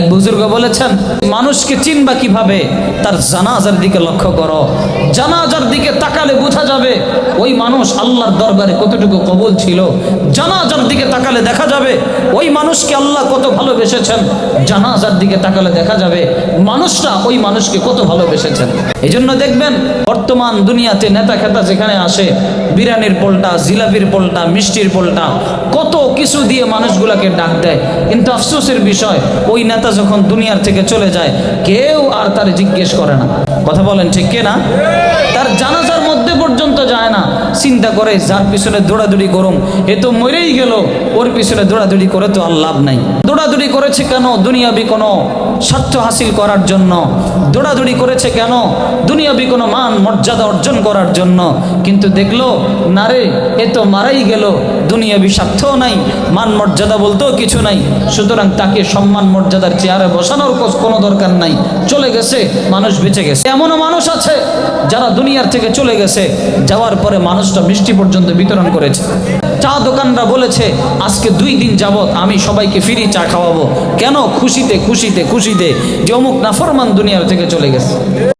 এক বুজুর্গ বলেছেন, মানুষকে চিনবা কীভাবে? তার জানাজার দিকে লক্ষ্য করো। জানাজার দিকে তাকালে বোঝা যাবে, ওই মানুষ আল্লাহর দরবারে কতটুকু কবুল ছিল। জানাজার দিকে তাকালে দেখা যাবে, ওই মানুষকে আল্লাহ কত ভালোবেসেছেন। জানাজার দিকে তাকালে দেখা যাবে, মানুষটা ওই মানুষকে কত ভালোবেসেছেন। এই জন্য দেখবেন, বর্তমান দুনিয়াতে নেতা খেতা যেখানে আসে, বিরিয়ানির পোলটা, জিলাপির পোলটা, মিষ্টির পোলটা, কত কিছু দিয়ে মানুষগুলোকে ডাক দেয়। কিন্তু আফসোসের বিষয়, ওই নেতা যখন দুনিয়ার থেকে চলে যায়, কেউ আর তার জিজ্ঞেস করে না। কথা বলেন ঠিক কে না তার জানাজার মধ্যে পর্যন্ত যায় না। চিন্তা করে, যার পিছনে দৌড়াদৌড়ি করুম, এ তো মরেই গেল। ওর পিছনে দৌড়াদৌড়ি করে তো আর লাভ নাই। দৌড়াদৌড়ি করেছে কেন দুনিয়াবি কোনো স্বার্থ হাসিল করার জন্য? দৌড়াদৌড়ি করেছে কেন দুনিয়াবি কোনো মান মর্যাদা অর্জন করার জন্য? কিন্তু দেখল, না রে, এ তো মারাই গেল। দুনিয়াবি স্বার্থও নাই, মান মর্যাদা বলতেও কিছু নাই। সুতরাং তাকে সম্মান মর্যাদার চেয়ারে বসানোর কোনো দরকার নাই। চলে গেছে, মানুষ বেঁচে গেছে। এমনও মানুষ আছে যারা দুনিয়ার থেকে চলে গেছে, যাওয়ার পরে মানুষটা মিষ্টি পর্যন্ত বিতরণ করেছে। চা দোকানরা বলেছে, আজকে দুই দিন যাবত আমি সবাইকে ফ্রি চা খাওয়াবো। কেন? খুশিতে খুশিতে খুশিতে যে অমুক নাফরমান দুনিয়ার থেকে চলে গেছে।